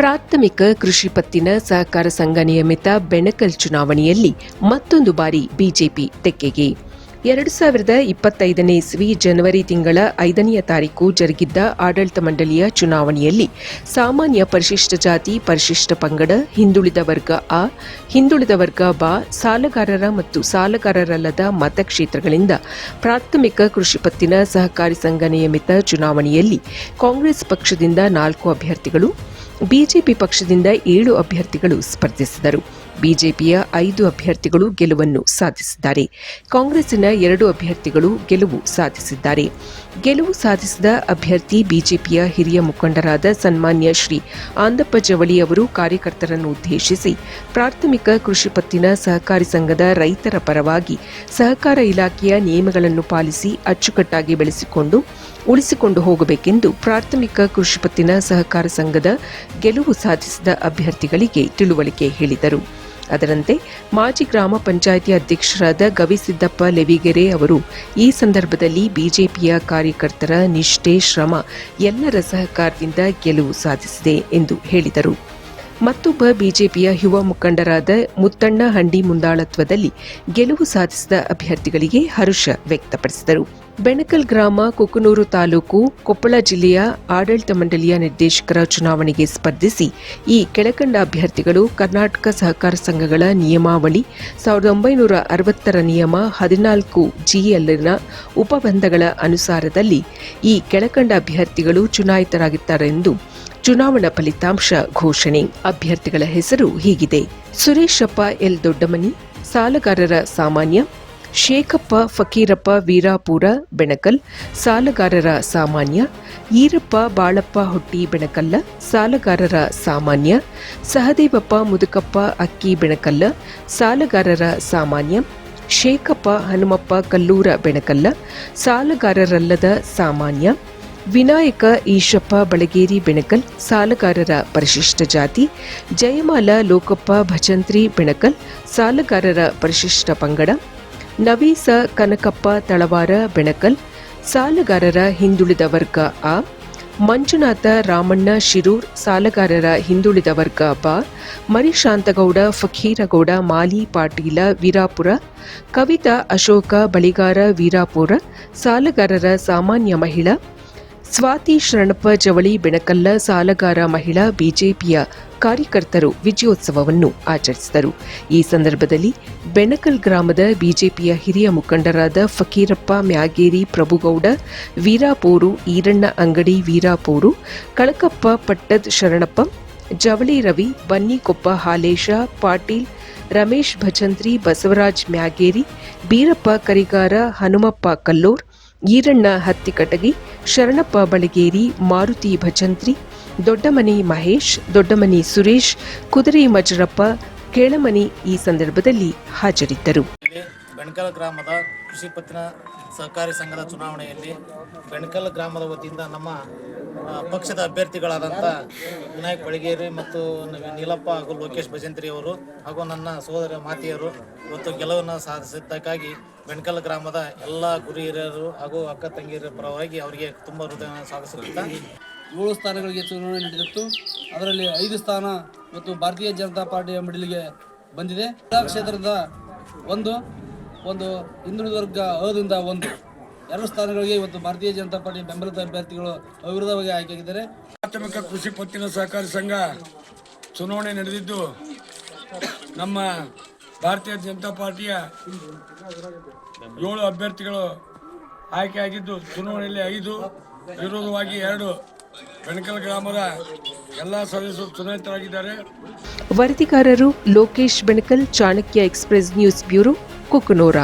ಪ್ರಾಥಮಿಕ ಕೃಷಿ ಪತ್ತಿನ ಸಹಕಾರ ಸಂಘ ನಿಯಮಿತ ಬೆಣಕಲ್ ಚುನಾವಣೆಯಲ್ಲಿ ಮತ್ತೊಂದು ಬಾರಿ ಬಿಜೆಪಿ ತೆಕ್ಕೆಗೆ. ಎರಡು ಸಾವಿರದ ಇಪ್ಪತ್ತೈದನೇ ಇಸ್ವಿ ಜನವರಿ ತಿಂಗಳ ಐದನೆಯ ತಾರೀಕು ಜರುಗಿದ್ದ ಆಡಳಿತ ಮಂಡಳಿಯ ಚುನಾವಣೆಯಲ್ಲಿ ಸಾಮಾನ್ಯ ಪರಿಶಿಷ್ಟ ಜಾತಿ, ಪರಿಶಿಷ್ಟ ಪಂಗಡ, ಹಿಂದುಳಿದ ವರ್ಗ ಅ ಹಿಂದುಳಿದ ವರ್ಗ ಬಾ, ಸಾಲಗಾರರ ಮತ್ತು ಸಾಲಗಾರರಲ್ಲದ ಮತಕ್ಷೇತ್ರಗಳಿಂದ ಪ್ರಾಥಮಿಕ ಕೃಷಿ ಪತ್ತಿನ ಸಹಕಾರಿ ಸಂಘ ನಿಯಮಿತ ಚುನಾವಣೆಯಲ್ಲಿ ಕಾಂಗ್ರೆಸ್ ಪಕ್ಷದಿಂದ ನಾಲ್ಕು ಅಭ್ಯರ್ಥಿಗಳು ಬಿಜೆಪಿ ಪಕ್ಷದಿಂದ ಏಳು ಅಭ್ಯರ್ಥಿಗಳು ಸ್ಪರ್ಧಿಸಿದರು. ಬಿಜೆಪಿಯ ಐದು ಅಭ್ಯರ್ಥಿಗಳು ಗೆಲುವನ್ನು ಸಾಧಿಸಿದ್ದಾರೆ. ಕಾಂಗ್ರೆಸ್ಸಿನ ಎರಡು ಅಭ್ಯರ್ಥಿಗಳು ಗೆಲುವು ಸಾಧಿಸಿದ್ದಾರೆ. ಗೆಲುವು ಸಾಧಿಸಿದ ಅಭ್ಯರ್ಥಿ ಬಿಜೆಪಿಯ ಹಿರಿಯ ಮುಖಂಡರಾದ ಸನ್ಮಾನ್ಯ ಶ್ರೀ ಆಂದಪ್ಪ ಜವಳಿ ಅವರು ಕಾರ್ಯಕರ್ತರನ್ನು ಉದ್ದೇಶಿಸಿ ಪ್ರಾಥಮಿಕ ಕೃಷಿ ಪತ್ತಿನ ಸಹಕಾರಿ ಸಂಘದ ರೈತರ ಪರವಾಗಿ ಸಹಕಾರ ಇಲಾಖೆಯ ನಿಯಮಗಳನ್ನು ಪಾಲಿಸಿ ಅಚ್ಚುಕಟ್ಟಾಗಿ ಬೆಳೆಸಿಕೊಂಡು ಉಳಿಸಿಕೊಂಡು ಹೋಗಬೇಕೆಂದು ಪ್ರಾಥಮಿಕ ಕೃಷಿ ಪತ್ತಿನ ಸಹಕಾರ ಸಂಘದ ಗೆಲುವು ಸಾಧಿಸಿದ ಅಭ್ಯರ್ಥಿಗಳಿಗೆ ತಿಳುವಳಿಕೆ ಹೇಳಿದರು. ಅದರಂತೆ ಮಾಜಿ ಗ್ರಾಮ ಪಂಚಾಯಿತಿ ಅಧ್ಯಕ್ಷರಾದ ಗವಿಸಿದ್ದಪ್ಪ ಲೆವಿಗೆರೆ ಅವರು ಈ ಸಂದರ್ಭದಲ್ಲಿ ಬಿಜೆಪಿಯ ಕಾರ್ಯಕರ್ತರ ನಿಷ್ಠೆ, ಶ್ರಮ ಎಲ್ಲರ ಸಹಕಾರದಿಂದ ಗೆಲುವು ಸಾಧಿಸಿದೆ ಎಂದು ಹೇಳಿದರು. ಮತ್ತೊಬ್ಬ ಬಿಜೆಪಿಯ ಯುವ ಮುಖಂಡರಾದ ಮುತ್ತಣ್ಣ ಹಂಡಿ ಮುಂದಾಳತ್ವದಲ್ಲಿ ಗೆಲುವು ಸಾಧಿಸಿದ ಅಭ್ಯರ್ಥಿಗಳಿಗೆ ಹರುಷ ವ್ಯಕ್ತಪಡಿಸಿದರು. ಬೆಣಕಲ್ ಗ್ರಾಮ, ಕುಕನೂರು ತಾಲೂಕು, ಕೊಪ್ಪಳ ಜಿಲ್ಲೆಯ ಆಡಳಿತ ಮಂಡಳಿಯ ನಿರ್ದೇಶಕರ ಚುನಾವಣೆಗೆ ಸ್ಪರ್ಧಿಸಿ ಈ ಕೆಳಕಂಡ ಅಭ್ಯರ್ಥಿಗಳು ಕರ್ನಾಟಕ ಸಹಕಾರ ಸಂಘಗಳ ನಿಯಮಾವಳಿ, ಸಾವಿರದ ಒಂಬೈನೂರ ಅರವತ್ತರ ನಿಯಮ, ಹದಿನಾಲ್ಕು ಜಿಯಲ್ಲಿನ ಉಪಬಂಧಗಳ ಅನುಸಾರದಲ್ಲಿ ಈ ಕೆಳಕಂಡ ಅಭ್ಯರ್ಥಿಗಳು ಚುನಾಯಿತರಾಗಿದ್ದಾರೆಂದು ಚುನಾವಣಾ ಫಲಿತಾಂಶ ಘೋಷಣೆ. ಅಭ್ಯರ್ಥಿಗಳ ಹೆಸರು ಹೀಗಿದೆ. ಸುರೇಶಪ್ಪ ಎಲ್. ದೊಡ್ಡಮನಿ, ಸಾಲಗಾರರ ಸಾಮಾನ್ಯ ಶೇಖಪ್ಪ, ಫಕೀರಪ್ಪ, ವೀರಾಪುರ, ಬೆಣಕಲ್, ಸಾಲಗಾರರ ಸಾಮಾನ್ಯ, ಈರಪ್ಪ, ಬಾಳಪ್ಪ, ಹೊಟ್ಟಿ, ಬೆಣಕಲ್ಲ, ಸಾಲಗಾರರ ಸಾಮಾನ್ಯ, ಸಹದೇವಪ್ಪ, ಮುದುಕಪ್ಪ, ಅಕ್ಕಿ, ಬೆಣಕಲ್ಲ, ಸಾಲಗಾರರ ಸಾಮಾನ್ಯ, ಶೇಖಪ್ಪ, ಹನುಮಪ್ಪ, ಕಲ್ಲೂರ, ಬೆಣಕಲ್ಲ, ಸಾಲಗಾರರಲ್ಲದ ಸಾಮಾನ್ಯ, ವಿನಾಯಕ, ಈಶಪ್ಪ, ಬಳಗೇರಿ, ಬೆಣಕಲ್, ಸಾಲಗಾರರ ಪರಿಶಿಷ್ಟ ಜಾತಿ, ಜಯಮಾಲ, ಲೋಕಪ್ಪ, ಭಜಂತ್ರಿ, ಬೆಣಕಲ್, ಸಾಲಗಾರರ ಪರಿಶಿಷ್ಟ ಪಂಗಡ ನವೀಸ ಕನಕಪ್ಪ ತಳವಾರ ಬೆಣಕಲ್, ಸಾಲಗಾರರ ಹಿಂದುಳಿದ ವರ್ಗ ಆ, ಮಂಜುನಾಥ ರಾಮಣ್ಣ ಶಿರೂರ್, ಸಾಲಗಾರರ ಹಿಂದುಳಿದ ವರ್ಗ ಬ, ಮರಿಶಾಂತಗೌಡ, ಫಕೀರಗೌಡ, ಮಾಲಿ ಪಾಟೀಲ, ವೀರಾಪುರ, ಕವಿತಾ ಅಶೋಕ, ಬಳಿಗಾರ ವೀರಾಪುರ, ಸಾಲಗಾರರ ಸಾಮಾನ್ಯ ಮಹಿಳಾ, ಸ್ವಾತಿ ಶರಣಪ್ಪ ಜವಳಿ ಬೆಣಕಲ್ಲ, ಸಾಲಗಾರ ಮಹಿಳಾ, ಬಿಜೆಪಿಯ ಕಾರ್ಯಕರ್ತರು ವಿಜಯೋತ್ಸವವನ್ನು ಆಚರಿಸಿದರು. ಈ ಸಂದರ್ಭದಲ್ಲಿ ಬೆಣಕಲ್ ಗ್ರಾಮದ ಬಿಜೆಪಿಯ ಹಿರಿಯ ಮುಖಂಡರಾದ ಫಕೀರಪ್ಪ ಮ್ಯಾಗೇರಿ ಪ್ರಭುಗೌಡ, ವೀರಾಪೂರು ಈರಣ್ಣ ಅಂಗಡಿ ವೀರಾಪೂರು, ಕಳಕಪ್ಪ ಪಟ್ಟದ್ ಶರಣಪ್ಪ, ಜವಳಿ ರವಿ, ಬನ್ನಿಕೊಪ್ಪ ಹಾಲೇಶ, ಪಾಟೀಲ್, ರಮೇಶ್ ಭಜಂತ್ರಿ ಬಸವರಾಜ್ ಮ್ಯಾಗೇರಿ, ಬೀರಪ್ಪ ಕರಿಗಾರ, ಹನುಮಪ್ಪ ಕಲ್ಲೂರ್, ಈರಣ್ಣ ಹತ್ತಿಕಟಗಿ, ಶರಣಪ್ಪ ಬಳಗೇರಿ, ಮಾರುತಿ ಭಜಂತ್ರಿ ದೊಡ್ಡಮನಿ ಮಹೇಶ್, ದೊಡ್ಡಮನಿ ಸುರೇಶ್, ಕುದುರೆ ಮಜರಪ್ಪ, ಕೇಳಮನಿ ಈ ಸಂದರ್ಭದಲ್ಲಿ ಹಾಜರಿದ್ದರು. ಬೆಣಕಲ್ ಗ್ರಾಮದ ಕೃಷಿ ಪತ್ತಿನ ಸಹಕಾರಿ ಸಂಘದ ಚುನಾವಣೆಯಲ್ಲಿ ಬೆಣಕಲ್ ಗ್ರಾಮದ ವತಿಯಿಂದ ನಮ್ಮ ಪಕ್ಷದ ಅಭ್ಯರ್ಥಿಗಳಾದಂಥ ವಿನಾಯಕ್ ಬಳಿಗೇರಿ ಮತ್ತು ನೀಲಪ್ಪ ಹಾಗೂ ಲೋಕೇಶ್ ಭಜಂತ್ರಿ ಅವರು ಹಾಗೂ ನನ್ನ ಸೋದರ ಮಾತೆಯರು ಇವತ್ತು ಗೆಲುವನ್ನು ಸಾಧಿಸಿದ್ದಕ್ಕಾಗಿ ಬೆಣಕಲ್ ಗ್ರಾಮದ ಎಲ್ಲ ಗುರಿ ಹಾಗೂ ಅಕ್ಕ ತಂಗಿಯರ ಪರವಾಗಿ ಅವರಿಗೆ ತುಂಬ ಹೃದಯ ಸಾಗಿಸುತ್ತಾ ಏಳು ಸ್ಥಾನಗಳಿಗೆ ಚುನಾವಣೆ ನಡೆದಿತ್ತು. ಅದರಲ್ಲಿ ಐದು ಸ್ಥಾನ ಮತ್ತು ಭಾರತೀಯ ಜನತಾ ಪಾರ್ಟಿಯ ಮಡಿಲಿಗೆ ಬಂದಿದೆ. ಕ್ಷೇತ್ರದ ಒಂದು ಒಂದು ಹಿಂದುಳಿದ ವರ್ಗ ಅದಿಂದ ಒಂದು. ಎರಡು ಸ್ಥಾನಗಳಿಗೆ ಇವತ್ತು ಭಾರತೀಯ ಜನತಾ ಪಾರ್ಟಿ ಬೆಂಬಲಿತ ಅಭ್ಯರ್ಥಿಗಳು ಅವಿರೋಧವಾಗಿ ಆಯ್ಕೆಯಾಗಿದ್ದಾರೆ. ಪ್ರಾಥಮಿಕ ಕೃಷಿ ಪತ್ತಿನ ಸಹಕಾರಿ ಸಂಘ ಚುನಾವಣೆ ನಡೆದಿದ್ದು, ನಮ್ಮ ಭಾರತೀಯ ಜನತಾ ಪಾರ್ಟಿಯ ಏಳು ಅಭ್ಯರ್ಥಿಗಳು ಆಯ್ಕೆಯಾಗಿದ್ದು, ಚುನಾವಣೆಯಲ್ಲಿ ಐದು, ವಿರೋಧವಾಗಿ ಎರಡು. ಬೆಣಕಲ್ ಗ್ರಾಮದ ಎಲ್ಲ ಸದಸ್ಯರು ಚುನಾಯಿತರಾಗಿದ್ದಾರೆ. ವರದಿಗಾರರು Lokesh Benakal Chanakya express news bureau Kukanur.